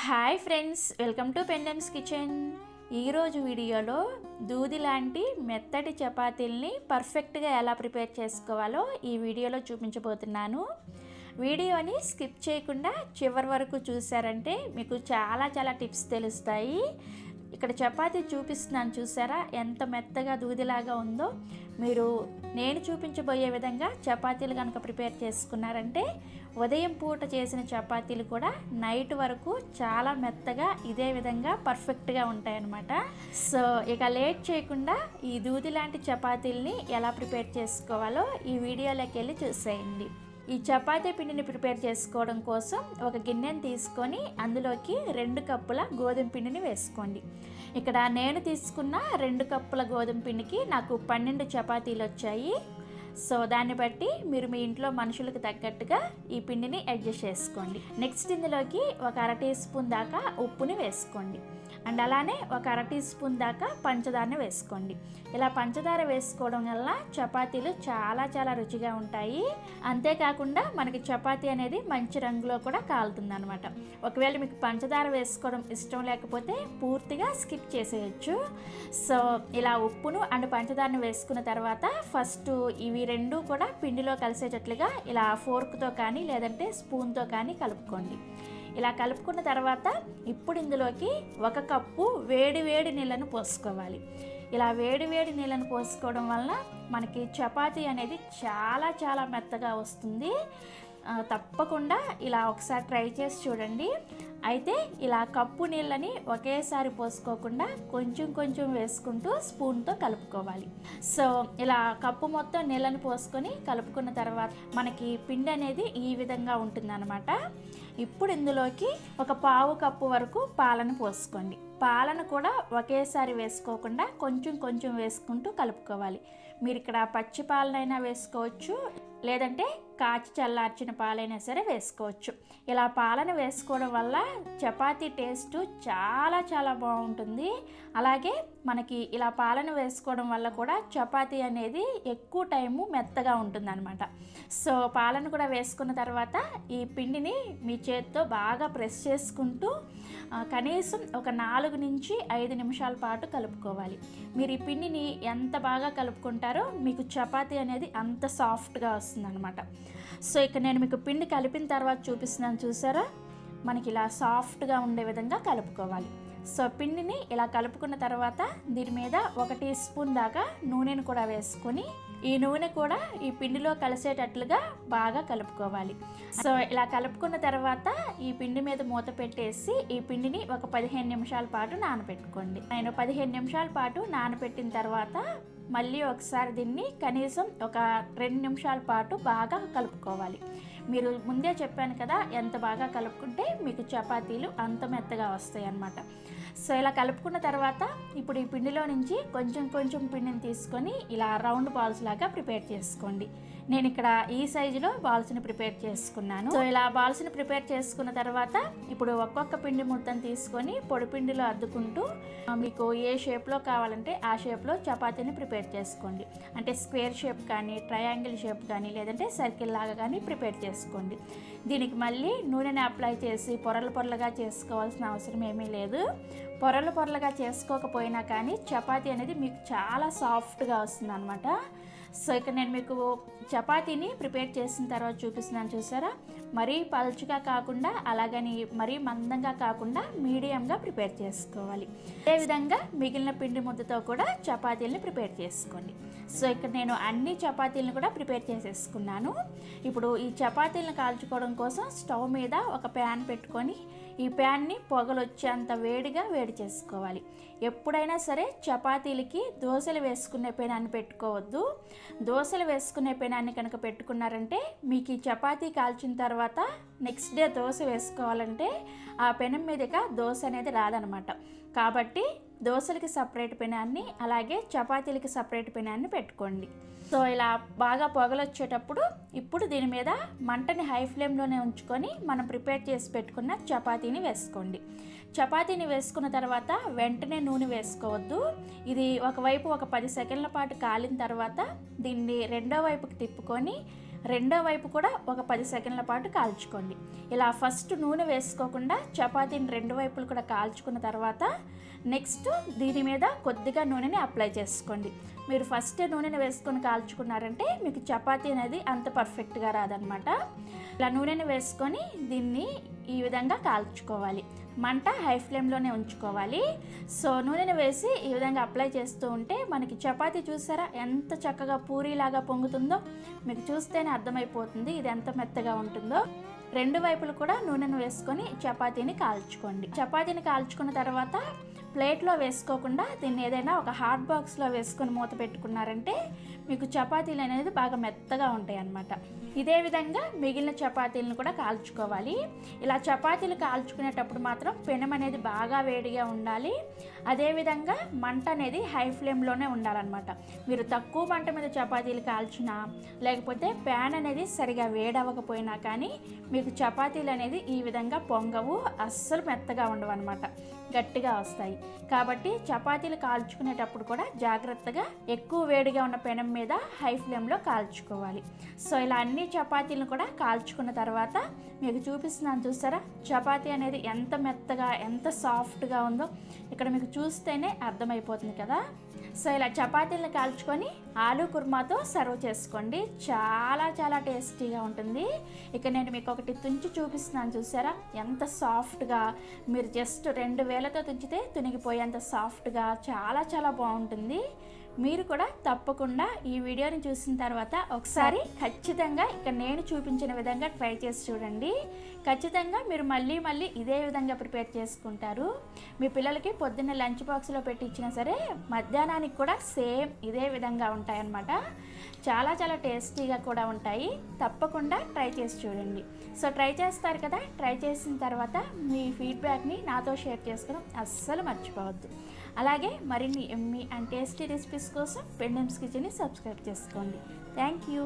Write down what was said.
Hi friends welcome to Pendem's kitchen ఈరోజు వీడియోలో దూది లాంటి మెత్తటి చపాతీల్ని పర్ఫెక్ట్గా ఎలా ప్రిపేర్ చేసుకోవాలో ఈ వీడియోలో చూపించబోతున్నాను. వీడియోని స్కిప్ చేయకుండా చివరి వరకు చూసారంటే మీకు చాలా చాలా టిప్స్ తెలుస్తాయి. ఇక్కడ చపాతీ చూపిస్తున్నాను చూసారా? ఎంత మెత్తగా దూదిలాగా ఉందో. మీరు నేను చూపించబోయే విధంగా చపాతీలు కనుక ప్రిపేర్ చేసుకున్నారంటే ఉదయం పూట చేసిన చపాతీలు కూడా నైట్ వరకు చాలా మెత్తగా ఇదే విధంగా పర్ఫెక్ట్గా ఉంటాయన్నమాట. సో ఇక లేట్ చేయకుండా ఈ దూది లాంటి చపాతీల్ని ఎలా ప్రిపేర్ చేసుకోవాలో ఈ వీడియోలోకి వెళ్ళి చూసేయండి. ఈ చపాతీ పిండిని ప్రిపేర్ చేసుకోవడం కోసం ఒక గిన్నెని తీసుకొని అందులోకి రెండు కప్పుల గోధుమ పిండిని వేసుకోండి. ఇక్కడ నేను తీసుకున్న రెండు కప్పుల గోధుమ పిండికి నాకు పన్నెండు చపాతీలు వచ్చాయి. సో దాన్ని బట్టి మీరు మీ ఇంట్లో మనుషులకు తగ్గట్టుగా ఈ పిండిని అడ్జస్ట్ చేసుకోండి. నెక్స్ట్ ఇందులోకి ఒక అర టీ స్పూన్ దాకా ఉప్పుని వేసుకోండి. అండ్ అలానే ఒక అర టీ స్పూన్ దాకా పంచదారని వేసుకోండి. ఇలా పంచదార వేసుకోవడం వల్ల చపాతీలు చాలా చాలా రుచిగా ఉంటాయి. అంతేకాకుండా మనకి చపాతీ అనేది మంచి రంగులో కూడా కాలుతుంది అనమాట ఒకవేళ మీకు పంచదార వేసుకోవడం ఇష్టం లేకపోతే పూర్తిగా స్కిప్ చేసేయచ్చు. సో ఇలా ఉప్పును అండ్ పంచదారను వేసుకున్న తర్వాత ఫస్ట్ ఇవి రెండు కూడా పిండిలో కలిసేటట్లుగా ఇలా ఫోర్క్తో కానీ లేదంటే స్పూన్తో కానీ కలుపుకోండి. ఇలా కలుపుకున్న తర్వాత ఇప్పుడు ఇందులోకి ఒక కప్పు వేడి వేడి నీళ్ళను పోసుకోవాలి. ఇలా వేడి వేడి నీళ్ళను పోసుకోవడం వలన మనకి చపాతీ అనేది చాలా చాలా మెత్తగా వస్తుంది. తప్పకుండా ఇలా ఒకసారి ట్రై చేసి చూడండి. అయితే ఇలా కప్పు నీళ్ళని ఒకేసారి పోసుకోకుండా కొంచెం కొంచెం వేసుకుంటూ స్పూన్తో కలుపుకోవాలి. సో ఇలా కప్పు మొత్తం నీళ్ళని పోసుకొని కలుపుకున్న తర్వాత మనకి పిండి అనేది ఈ విధంగా ఉంటుందన్నమాట. ఇప్పుడు ఇందులోకి ఒక పావు కప్పు వరకు పాలను పోసుకోండి. పాలను కూడా ఒకేసారి వేసుకోకుండా కొంచెం కొంచెం వేసుకుంటూ కలుపుకోవాలి. మీరు ఇక్కడ పచ్చి పాలనైనా వేసుకోవచ్చు లేదంటే కాచి చల్లార్చిన పాలైనా సరే వేసుకోవచ్చు. ఇలా పాలను వేసుకోవడం వల్ల చపాతీ టేస్ట్ చాలా చాలా బాగుంటుంది. అలాగే మనకి ఇలా పాలను వేసుకోవడం వల్ల కూడా చపాతీ అనేది ఎక్కువ టైము మెత్తగా ఉంటుందన్నమాట. సో పాలను కూడా వేసుకున్న తర్వాత ఈ పిండిని మీ చేతితో బాగా ప్రెస్ చేసుకుంటూ కనీసం ఒక నాలుగు నుంచి ఐదు నిమిషాల పాటు కలుపుకోవాలి. మీరు ఈ పిండిని ఎంత బాగా కలుపుకుంటారో మీకు చపాతీ అనేది అంత సాఫ్ట్గా వస్తుందన్నమాట. సో ఇక నేను మీకు పిండి కలిపిన తర్వాత చూపిస్తున్నాను చూసారా? మనకి ఇలా సాఫ్ట్గా ఉండే విధంగా కలుపుకోవాలి. సో పిండిని ఇలా కలుపుకున్న తర్వాత దీని మీద ఒక టీ స్పూన్ దాకా నూనెను కూడా వేసుకొని ఈ నూనె కూడా ఈ పిండిలో కలిసేటట్లుగా బాగా కలుపుకోవాలి. సో ఇలా కలుపుకున్న తర్వాత ఈ పిండి మీద మూత పెట్టేసి ఈ పిండిని ఒక పదిహేను నిమిషాల పాటు నానబెట్టుకోండి. నేను పదిహేను నిమిషాల పాటు నానబెట్టిన తర్వాత మళ్ళీ ఒకసారి దీన్ని కనీసం ఒక రెండు నిమిషాల పాటు బాగా కలుపుకోవాలి. మీరు ముందే చెప్పాను కదా ఎంత బాగా కలుపుకుంటే మీకు చపాతీలు అంత మెత్తగా వస్తాయి అన్నమాట సో ఇలా కలుపుకున్న తర్వాత ఇప్పుడు ఈ పిండిలో నుంచి కొంచెం కొంచెం పిండిని తీసుకొని ఇలా రౌండ్ బాల్స్ లాగా ప్రిపేర్ చేసుకోండి. నేను ఇక్కడ ఈ సైజులో బాల్స్ని ప్రిపేర్ చేసుకున్నాను. సో ఇలా బాల్స్ని ప్రిపేర్ చేసుకున్న తర్వాత ఇప్పుడు ఒక్కొక్క పిండి ముద్దను తీసుకొని పొడిపిండిలో అద్దుకుంటూ మీకు ఏ షేప్లో కావాలంటే ఆ షేప్లో చపాతీని ప్రిపేర్ చేసుకోండి. అంటే స్క్వేర్ షేప్ కానీ ట్రయాంగిల్ షేప్ కానీ లేదంటే సర్కిల్ లాగా కానీ ప్రిపేర్ చేసుకోండి. దీనికి మళ్ళీ నూనెని అప్లై చేసి పొరలు పొరలుగా చేసుకోవాల్సిన అవసరం ఏమీ లేదు. పొరలు పొరలుగా చేసుకోకపోయినా కానీ చపాతీ అనేది మీకు చాలా సాఫ్ట్గా వస్తుంది అనమాట సో ఇక్కడ నేను మీకు చపాతీని ప్రిపేర్ చేసిన తర్వాత చూపిస్తున్నాను చూసారా? మరీ పలుచుగా కాకుండా అలాగని మరీ మందంగా కాకుండా మీడియంగా ప్రిపేర్ చేసుకోవాలి. అదేవిధంగా మిగిలిన పిండి ముద్దతో కూడా చపాతీలను ప్రిపేర్ చేసుకోండి. సో ఇక్కడ నేను అన్ని చపాతీలను కూడా ప్రిపేర్ చేసేసుకున్నాను. ఇప్పుడు ఈ చపాతీలను కాల్చుకోవడం కోసం స్టవ్ మీద ఒక ప్యాన్ పెట్టుకొని ఈ ప్యాన్ని పొగలు వచ్చేంత వేడిగా వేడి చేసుకోవాలి. ఎప్పుడైనా సరే చపాతీలకి దోశలు వేసుకునే పెనాన్ని పెట్టుకోవద్దు. దోశలు వేసుకునే పెనాన్ని కనుక పెట్టుకున్నారంటే మీకు ఈ చపాతీ కాల్చిన తర్వాత తర్వాత నెక్స్ట్ డే దోశ వేసుకోవాలంటే ఆ పెనం మీదగా దోశ అనేది రాదనమాట. కాబట్టి దోశలకి సపరేట్ పెనాన్ని అలాగే చపాతీలకి సపరేట్ పెనాన్ని పెట్టుకోండి. సో ఇలా బాగా పొగలు వచ్చేటప్పుడు ఇప్పుడు దీని మీద మంటని హై ఫ్లేమ్లోనే ఉంచుకొని మనం ప్రిపేర్ చేసి పెట్టుకున్న చపాతీని వేసుకోండి. చపాతీని వేసుకున్న తర్వాత వెంటనే నూనె వేసుకోవద్దు. ఇది ఒకవైపు ఒక పది సెకండ్ల పాటు కాలిన తర్వాత దీన్ని రెండో వైపుకి తిప్పుకొని రెండో వైపు కూడా ఒక పది సెకండ్ల పాటు కాల్చుకోండి. ఇలా ఫస్ట్ నూనె వేసుకోకుండా చపాతీని రెండు వైపులు కూడా కాల్చుకున్న తర్వాత నెక్స్ట్ దీని మీద కొద్దిగా నూనెని అప్లై చేసుకోండి. మీరు ఫస్ట్ నూనెని వేసుకొని కాల్చుకున్నారంటే మీకు చపాతీ అనేది అంత పర్ఫెక్ట్గా రాదనమాట. ఇలా నూనెను వేసుకొని దీన్ని ఈ విధంగా కాల్చుకోవాలి. మంట హై ఫ్లేమ్లోనే ఉంచుకోవాలి. సో నూనెను వేసి ఈ విధంగా అప్లై చేస్తూ ఉంటే మనకి చపాతీ చూసారా? ఎంత చక్కగా పూరీలాగా పొంగుతుందో మీకు చూస్తేనే అర్థమైపోతుంది ఇది ఎంత మెత్తగా ఉంటుందో. రెండు వైపులు కూడా నూనెను వేసుకొని చపాతీని కాల్చుకోండి. చపాతీని కాల్చుకున్న తర్వాత ప్లేట్లో వేసుకోకుండా దీన్ని ఏదైనా ఒక హాట్ బాక్స్లో వేసుకొని మూత పెట్టుకున్నారంటే మీకు చపాతీలు అనేది బాగా మెత్తగా ఉంటాయి అన్నమాట ఇదే విధంగా మిగిలిన చపాతీలను కూడా కాల్చుకోవాలి. ఇలా చపాతీలు కాల్చుకునేటప్పుడు మాత్రం పెనం అనేది బాగా వేడిగా ఉండాలి. అదేవిధంగా మంట అనేది హై ఫ్లేమ్లోనే ఉండాలన్నమాట. మీరు తక్కువ మంట మీద చపాతీలు కాల్చినా లేకపోతే ప్యాన్ అనేది సరిగా వేడవకపోయినా కానీ మీకు చపాతీలు అనేది ఈ విధంగా పొంగవు అస్సలు మెత్తగా ఉండవు అనమాట గట్టిగా వస్తాయి. కాబట్టి చపాతీలు కాల్చుకునేటప్పుడు కూడా జాగ్రత్తగా ఎక్కువ వేడిగా ఉన్న పెనం మీద హై ఫ్లేమ్లో కాల్చుకోవాలి. సో ఇలా అన్ని చపాతీలను కూడా కాల్చుకున్న తర్వాత మీకు చూపిస్తున్నాను చూసారా చపాతీ అనేది ఎంత మెత్తగా ఎంత సాఫ్ట్గా ఉందో ఇక్కడ మీకు చూస్తేనే అర్థమైపోతుంది కదా. సో ఇలా చపాతీలను కాల్చుకొని ఆలు కుర్మాతో సర్వ్ చేసుకోండి. చాలా చాలా టేస్టీగా ఉంటుంది. ఇక నేను మీకు ఒకటి తుంచి చూపిస్తున్నాను చూసారా? ఎంత సాఫ్ట్గా మీరు జస్ట్ రెండు వేలతో తుంచితే తునిగిపోయేంత సాఫ్ట్గా చాలా చాలా బాగుంటుంది. మీరు కూడా తప్పకుండా ఈ వీడియోని చూసిన తర్వాత ఒకసారి ఖచ్చితంగా ఇక నేను చూపించిన విధంగా ట్రై చేసి చూడండి. ఖచ్చితంగా మీరు మళ్ళీ మళ్ళీ ఇదే విధంగా ప్రిపేర్ చేసుకుంటారు. మీ పిల్లలకి పొద్దున్న లంచ్ బాక్స్లో పెట్టి ఇచ్చినా సరే మధ్యాహ్నానికి కూడా సేమ్ ఇదే విధంగా ఉంటాయన్నమాట. చాలా చాలా టేస్టీగా కూడా ఉంటాయి. తప్పకుండా ట్రై చేసి చూడండి. సో ట్రై చేస్తారు కదా ట్రై చేసిన తర్వాత మీ ఫీడ్బ్యాక్ని నాతో షేర్ చేసుకోవడం అస్సలు మర్చిపోవద్దు. అలాగే మరిన్ని ఎమ్మి అండ్ టేస్టీ రెసిపీస్ కోసం పెండమ్స్ కిచెన్ని సబ్స్క్రైబ్ చేసుకోండి. Thank you